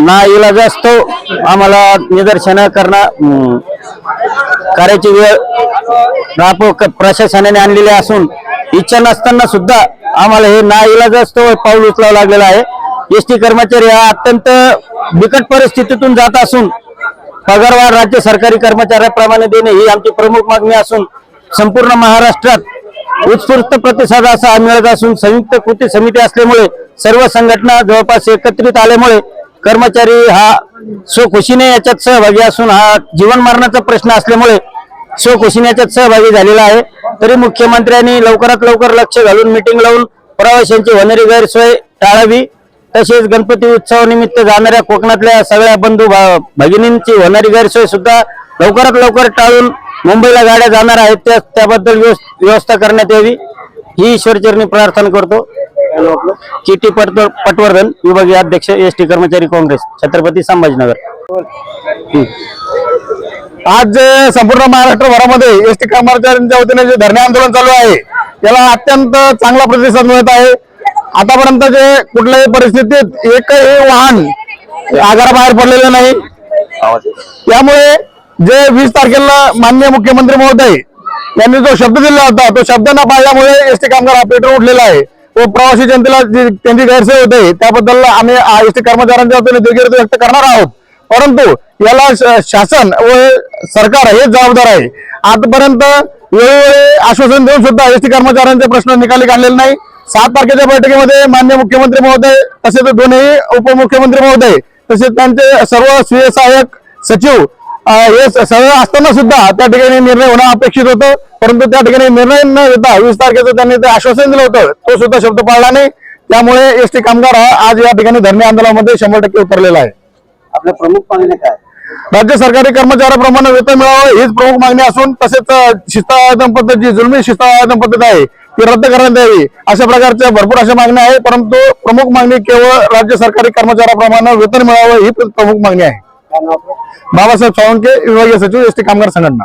ना इलाज असतो आम्हाला निदर्शन करणं करायची वेळ रापो प्रशासनाने आणलेली असून इच्छा नसताना सुद्धा आम्हाला हे ना इलाज असतो पाऊल उचलावं लागलेलं आहे. एस टी कर्मचारी हा अत्यंत बिकट परिस्थितीतून जात असून पगारवाढ राज्य सरकारी कर्मचाऱ्याप्रमाणे देणे ही आमची प्रमुख मागणी असून संपूर्ण महाराष्ट्रात उत्स्फूर्त प्रतिसाद असा मिळत असून संयुक्त कृती समिती असल्यामुळे सर्व संघटना जवळपास एकत्रित आल्यामुळे कर्मचारी हा स्वखुशीने याच्यात सहभागी असून हा जीवन मरणाचा प्रश्न असल्यामुळे स्वखुशीने याच्यात सहभागी झालेला आहे. तरी मुख्यमंत्र्यांनी लवकरात लवकर लक्ष घालून मिटिंग लावून प्रवाशांची होणारी गैरसोय टाळावी. तसेच गणपती उत्सवानिमित्त जाणाऱ्या कोकणातल्या सगळ्या बंधू भा- भगिनींची होणारी गैरसोय सुद्धा लवकरात लवकर टाळून मुंबईला गाड्या जाणार आहेत त्या त्याबद्दल व्यवस्था करण्यात यावी. ही ईश्वरचरणी प्रार्थना करतो. चिटी पट पटवर्धन विभागीय अध्यक्ष एस टी कर्मचारी काँग्रेस छत्रपती संभाजीनगर. आज जे संपूर्ण महाराष्ट्र भरामध्ये एस टी कर्मचाऱ्यांच्या वतीने जे धरणे आंदोलन चालू आहे याला अत्यंत चांगला प्रतिसाद मिळत आहे. आतापर्यंत जे कुठल्याही परिस्थितीत एकही वाहन आगाराबाहेर पडलेलं नाही. त्यामुळे जे वीस तारखेला माननीय मुख्यमंत्री महोदय यांनी जो शब्द दिला होता तो शब्द न पाळल्यामुळे एस टी कामगार ऑपरेटर उठलेला आहे. व प्रवासी जनतेला त्यांची गैरसोय होते त्याबद्दल आम्ही एस टी कर्मचाऱ्यांच्या वतीने व्यक्त करणार आहोत. परंतु याला शासन व सरकार हे जबाबदार आहे. आतापर्यंत वेळोवेळी आश्वासन देऊन सुद्धा एस टी कर्मचाऱ्यांचे प्रश्न निकाली काढलेले नाही. सात तारखेच्या बैठकीमध्ये मान्य मुख्यमंत्री महोदय तसेच दोन्ही उपमुख्यमंत्री महोदय तसेच त्यांचे सर्व स्वीय सहाय्यक सचिव हे सगळं असताना सुद्धा त्या ठिकाणी निर्णय होणं अपेक्षित होतं. परंतु त्या ठिकाणी निर्णय न घेता वीस तारखेचं त्यांनी ते आश्वासन दिलं होतं. तो सुद्धा शब्द पाळला नाही. त्यामुळे एस टी कामगार हा आज या ठिकाणी धरणे आंदोलनामध्ये शंभर टक्के उतरलेला आहे. आपल्या प्रमुख मागण्या काय? राज्य सरकारी कर्मचाऱ्याप्रमाणे वेतन मिळावं हीच प्रमुख मागणी असून तसेच शिस्तावादन पद्धत जी जुलमी शिस्तावादन पद्धत आहे ती रद्द करण्यात यावी अशा प्रकारच्या भरपूर अशा मागण्या आहे परंतु प्रमुख मागणी केवळ राज्य सरकारी कर्मचाऱ्याप्रमाणे वेतन मिळावं ही प्रमुख मागणी आहे. बाबासाहेब सावंके विभागीय सचिव एस टी कामगार संघटना